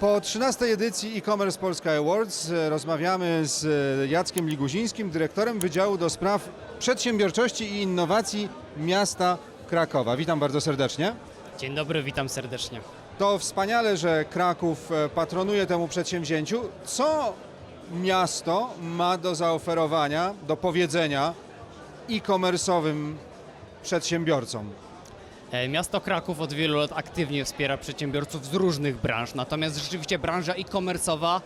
Po 13 edycji e-commerce Polska Awards e, rozmawiamy z e, Jackiem Liguzińskim, dyrektorem Wydziału do Spraw Przedsiębiorczości i Innowacji miasta Krakowa. Witam bardzo serdecznie. Dzień dobry, witam serdecznie. To wspaniale, że Kraków e, patronuje temu przedsięwzięciu. Co miasto ma do zaoferowania, do powiedzenia e-commerce'owym przedsiębiorcom? E, Miasto Kraków od wielu lat aktywnie wspiera przedsiębiorców z różnych branż, natomiast rzeczywiście branża e-commerce'owa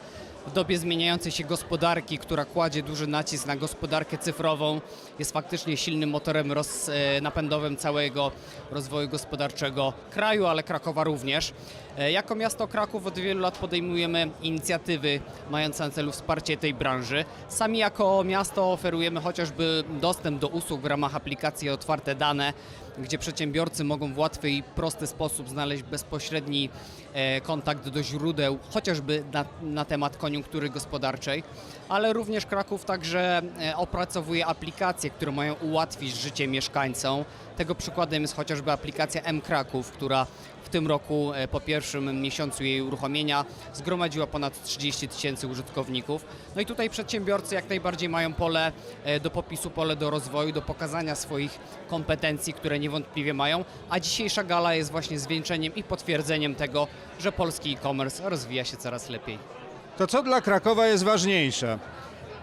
w dobie zmieniającej się gospodarki, która kładzie duży nacisk na gospodarkę cyfrową, jest faktycznie silnym motorem roz, e, napędowym całego rozwoju gospodarczego kraju, ale Krakowa również. E, Jako miasto Kraków od wielu lat podejmujemy inicjatywy mające na celu wsparcie tej branży. Sami jako miasto oferujemy chociażby dostęp do usług w ramach aplikacji Otwarte Dane, gdzie przedsiębiorcy mogą w łatwy i prosty sposób znaleźć bezpośredni e, kontakt do źródeł, chociażby na, na temat koniunktury gospodarczej, ale również Kraków także e, opracowuje aplikacje, które mają ułatwić życie mieszkańcom. Tego przykładem jest chociażby aplikacja M Kraków, która w tym roku e, po pierwszym miesiącu jej uruchomienia zgromadziła ponad 30 tysięcy użytkowników. No i tutaj przedsiębiorcy jak najbardziej mają pole e, do popisu, pole do rozwoju, do pokazania swoich kompetencji, które niewątpliwie mają, a dzisiejsza gala jest właśnie zwieńczeniem i potwierdzeniem tego, że polski e-commerce rozwija się coraz lepiej. To co dla Krakowa jest ważniejsze?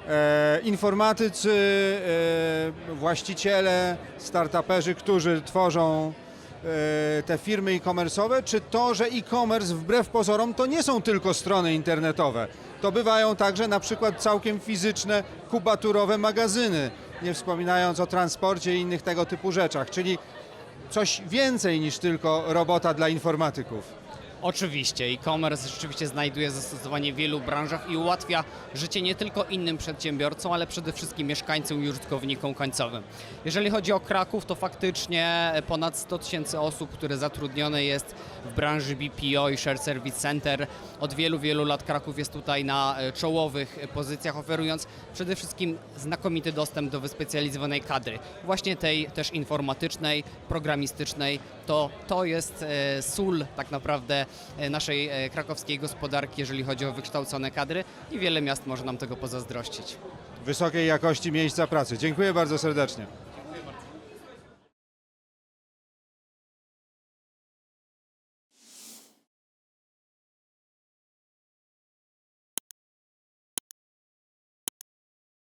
E, informatycy, e, właściciele, startuperzy, którzy tworzą e, te firmy e-commerce'owe, czy to, że e-commerce wbrew pozorom to nie są tylko strony internetowe. To bywają także na przykład całkiem fizyczne, kubaturowe magazyny, nie wspominając o transporcie i innych tego typu rzeczach, czyli coś więcej niż tylko robota dla informatyków. Oczywiście, e-commerce rzeczywiście znajduje zastosowanie w wielu branżach i ułatwia życie nie tylko innym przedsiębiorcom, ale przede wszystkim mieszkańcom i użytkownikom końcowym. Jeżeli chodzi o Kraków, to faktycznie ponad 100 tysięcy osób, które zatrudnione jest w branży BPO i Shared Service Center. Od wielu, wielu lat Kraków jest tutaj na e, czołowych pozycjach, oferując przede wszystkim znakomity dostęp do wyspecjalizowanej kadry. Właśnie tej też informatycznej, programistycznej. To, to jest e, sól tak naprawdę naszej e, krakowskiej gospodarki, jeżeli chodzi o wykształcone kadry i wiele miast może nam tego pozazdrościć. Wysokiej jakości miejsca pracy. Dziękuję bardzo serdecznie.